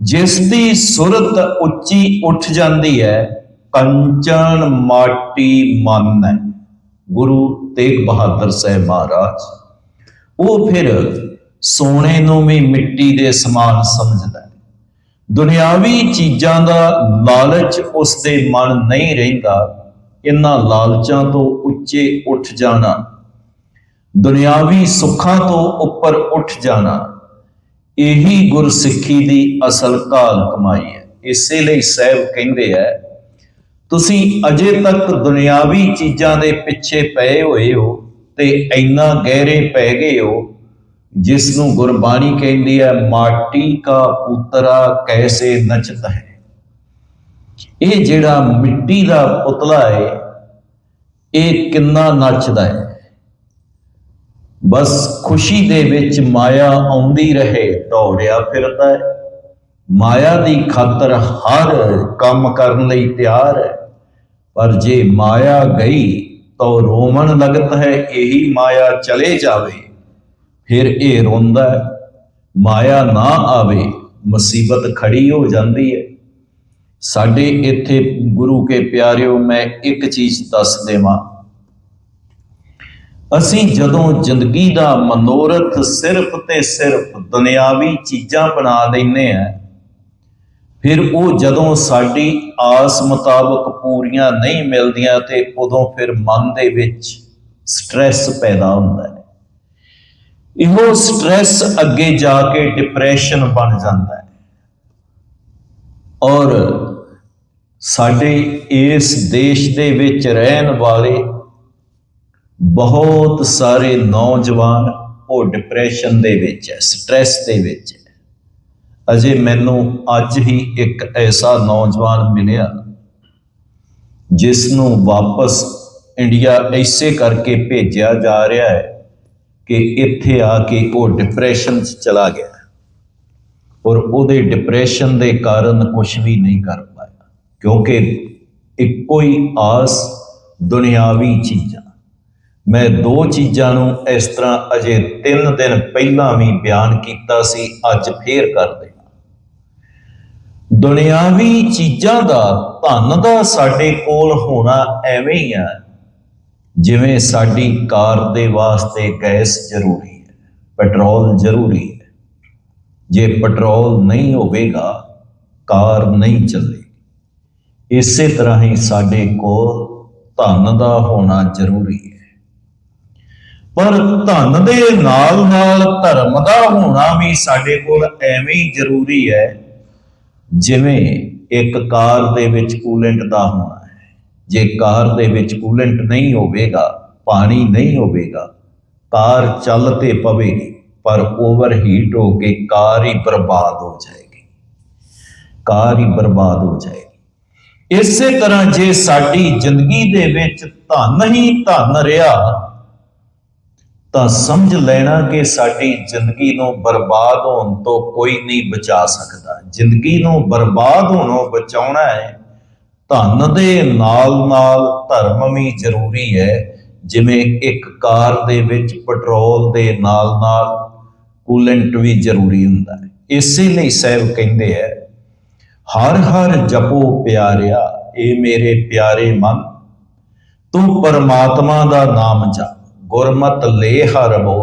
ਜਿਸ ਦੀ ਸੁਰਤ ਉੱਚੀ ਉੱਠ ਜਾਂਦੀ ਹੈ, ਕੰਚਨ ਮਾਟੀ ਮਨ ਹੈ। ਗੁਰੂ ਤੇਗ ਬਹਾਦਰ ਸਾਹਿਬ ਮਹਾਰਾਜ, ਉਹ ਫਿਰ ਸੋਨੇ ਨੂੰ ਵੀ ਮਿੱਟੀ ਦੇ ਸਮਾਨ ਸਮਝਦਾ ਹੈ। ਦੁਨਿਆਵੀ ਚੀਜ਼ਾਂ ਦਾ ਲਾਲਚ ਉਸ ਦੇ ਮਨ ਨਹੀਂ ਰਹਿੰਦਾ, ਇਹਨਾਂ ਲਾਲਚਾਂ ਤੋਂ ਉੱਚੇ ਉੱਠ ਜਾਣਾ, ਦੁਨਿਆਵੀ ਸੁੱਖਾਂ ਤੋਂ ਉੱਪਰ ਉੱਠ ਜਾਣਾ। ਇਹੀ ਗੁਰਸਿੱਖੀ ਦੀ ਅਸਲ ਕਾਲ ਕਮਾਈ ਹੈ। ਇਸੇ ਲਈ ਸਾਹਿਬ ਕਹਿੰਦੇ ਹੈ ਤੁਸੀਂ ਅਜੇ ਤੱਕ ਦੁਨਿਆਵੀ ਚੀਜ਼ਾਂ ਦੇ ਪਿੱਛੇ ਪਏ ਹੋਏ ਹੋ ਤੇ ਇੰਨਾ ਗਹਿਰੇ ਪੈ ਗਏ ਹੋ ਜਿਸ ਨੂੰ ਗੁਰਬਾਣੀ ਕਹਿੰਦੀ ਹੈ, ਮਾਟੀ ਕਾ ਪੁੱਤਰਾ ਕੈਸੇ ਨਚਤ ਹੈ। ਇਹ ਜਿਹੜਾ ਮਿੱਟੀ ਦਾ ਪੁਤਲਾ ਹੈ, ਇਹ ਕਿੰਨਾ ਨੱਚਦਾ ਹੈ? ਬਸ ਖੁਸ਼ੀ ਦੇ ਵਿੱਚ ਮਾਇਆ ਆਉਂਦੀ ਰਹੇ, ਦੌੜਿਆ ਫਿਰਦਾ ਹੈ। ਮਾਇਆ ਦੀ ਖਾਤਰ ਹਰ ਕੰਮ ਕਰਨ ਲਈ ਤਿਆਰ ਹੈ। ਪਰ ਜੇ ਮਾਇਆ ਗਈ, ਤਾਂ ਰੋਮਣ ਲਗਤ ਹੈ, ਇਹੀ ਮਾਇਆ ਚਲੇ ਜਾਵੇ। ਫਿਰ ਇਹ ਰੋਂਦਾ ਹੈ, ਮਾਇਆ ਨਾ ਆਵੇ, ਮੁਸੀਬਤ ਖੜੀ ਹੋ ਜਾਂਦੀ ਹੈ। ਸਾਡੇ ਇੱਥੇ ਗੁਰੂ ਕੇ ਪਿਆਰਿਓ, ਮੈਂ ਇੱਕ ਚੀਜ਼ ਦੱਸ ਦੇਵਾਂ। ਅਸੀਂ ਜਦੋਂ ਜ਼ਿੰਦਗੀ ਦਾ ਮਨੋਰਥ ਸਿਰਫ ਤੇ ਸਿਰਫ ਦੁਨਿਆਵੀ ਚੀਜ਼ਾਂ ਬਣਾ ਲੈਨੇ ਆ ਫਿਰ ਉਹ ਜਦੋਂ ਸਾਡੀ ਆਸ ਮੁਤਾਬਕ ਪੂਰੀਆਂ ਨਹੀਂ ਮਿਲਦੀਆਂ ਤੇ ਉਦੋਂ ਫਿਰ ਮਨ ਦੇ ਵਿੱਚ ਸਟ੍ਰੈਸ ਪੈਦਾ ਹੁੰਦਾ ਹੈ। ਇਹੋ ਸਟ੍ਰੈਸ ਅੱਗੇ ਜਾ ਕੇ ਡਿਪਰੈਸ਼ਨ ਬਣ ਜਾਂਦਾ ਹੈ। ਔਰ ਸਾਡੇ ਇਸ ਦੇਸ਼ ਦੇ ਵਿੱਚ ਰਹਿਣ ਵਾਲੇ ਬਹੁਤ ਸਾਰੇ ਨੌਜਵਾਨ ਉਹ ਡਿਪਰੈਸ਼ਨ ਦੇ ਵਿੱਚ ਹੈ ਸਟ੍ਰੈਸ ਦੇ ਵਿੱਚ ਹੈ। ਅਜੇ ਮੈਨੂੰ ਅੱਜ ਹੀ ਇੱਕ ਐਸਾ ਨੌਜਵਾਨ ਮਿਲਿਆ ਜਿਸ ਨੂੰ ਵਾਪਸ ਇੰਡੀਆ ਐਸੇ ਕਰਕੇ ਭੇਜਿਆ ਜਾ ਰਿਹਾ ਹੈ ਕਿ ਇੱਥੇ ਆ ਕੇ ਉਹ ਡਿਪਰੈਸ਼ਨ 'ਚ ਚਲਾ ਗਿਆ ਔਰ ਉਹਦੇ ਡਿਪਰੈਸ਼ਨ ਦੇ ਕਾਰਨ ਕੁਝ ਵੀ ਨਹੀਂ ਕਰ ਪਾਇਆ ਕਿਉਂਕਿ ਇੱਕੋ ਹੀ ਆਸ ਦੁਨਿਆਵੀ ਚੀਜ਼ਾਂ ਮੈਂ ਦੋ ਚੀਜ਼ਾਂ ਨੂੰ ਇਸ ਤਰ੍ਹਾਂ ਅਜੇ 3 ਦਿਨ ਪਹਿਲਾਂ ਵੀ ਬਿਆਨ ਕੀਤਾ ਸੀ, ਅੱਜ ਫੇਰ ਕਰਦੇ ਹਾਂ ਦੁਨਿਆਵੀ ਚੀਜ਼ਾਂ ਦਾ ਧਨ ਦਾ ਸਾਡੇ ਕੋਲ ਹੋਣਾ ਐਵੇਂ ਹੀ ਆ, ਜਿਵੇਂ ਸਾਡੀ ਕਾਰ ਦੇ ਵਾਸਤੇ ਗੈਸ ਜ਼ਰੂਰੀ ਹੈ, ਪੈਟਰੋਲ ਜ਼ਰੂਰੀ ਹੈ। ਜੇ ਪੈਟਰੋਲ ਨਹੀਂ ਹੋਵੇਗਾ, ਕਾਰ ਨਹੀਂ ਚੱਲੇਗੀ। ਇਸੇ ਤਰ੍ਹਾਂ ਹੀ ਸਾਡੇ ਕੋਲ ਧਨ ਦਾ ਹੋਣਾ ਜ਼ਰੂਰੀ ਹੈ। ਪਰ ਧਨ ਦੇ ਨਾਲ ਨਾਲ ਧਰਮ ਦਾ ਹੋਣਾ ਵੀ ਸਾਡੇ ਕੋਲ ਐਵੇਂ ਹੀ ਜ਼ਰੂਰੀ ਹੈ, ਜਿਵੇਂ ਇੱਕ ਕਾਰ ਦੇ ਵਿੱਚ ਕੂਲੈਂਟ ਦਾ ਹੋਣਾ ਹੈ। ਜੇ ਕਾਰ ਦੇ ਵਿੱਚ ਕੂਲੈਂਟ ਨਹੀਂ ਹੋਵੇਗਾ, ਪਾਣੀ ਨਹੀਂ ਹੋਵੇਗਾ, ਕਾਰ ਚੱਲ ਤੇ ਪਵੇਗੀ, ਪਰ ਓਵਰ ਹੀਟ ਹੋ ਕੇ ਕਾਰ ਹੀ ਬਰਬਾਦ ਹੋ ਜਾਏਗੀ। ਕਾਰ ਹੀ ਬਰਬਾਦ ਹੋ ਜਾਏਗੀ। ਇਸੇ ਤਰ੍ਹਾਂ ਜੇ ਸਾਡੀ ਜ਼ਿੰਦਗੀ ਦੇ ਵਿੱਚ ਧਨ ਹੀ ਧਨ ਰਿਹਾ ਤਾਂ ਸਮਝ ਲੈਣਾ ਕਿ ਸਾਡੀ ਜ਼ਿੰਦਗੀ ਨੂੰ ਬਰਬਾਦ ਹੋਣ ਤੋਂ ਕੋਈ ਨਹੀਂ ਬਚਾ ਸਕਦਾ। ਜ਼ਿੰਦਗੀ ਨੂੰ ਬਰਬਾਦ ਹੋਣੋਂ ਬਚਾਉਣਾ ਹੈ, ਧਨ ਦੇ ਨਾਲ ਨਾਲ ਧਰਮ ਵੀ ਜ਼ਰੂਰੀ ਹੈ, ਜਿਵੇਂ ਇੱਕ ਕਾਰ ਦੇ ਵਿੱਚ ਪੈਟਰੋਲ ਦੇ ਨਾਲ ਨਾਲ ਕੂਲੈਂਟ ਵੀ ਜ਼ਰੂਰੀ ਹੁੰਦਾ ਹੈ। ਇਸੇ ਲਈ ਸਾਹਿਬ ਕਹਿੰਦੇ ਹੈ, ਹਰ ਹਰ ਜਪੋ ਪਿਆਰਿਆ, ਇਹ ਮੇਰੇ ਪਿਆਰੇ ਮਨ, ਤੂੰ ਪਰਮਾਤਮਾ ਦਾ ਨਾਮ ਜਪ। ਗੁਰਮਤ ਲੇਹ ਰਬੋ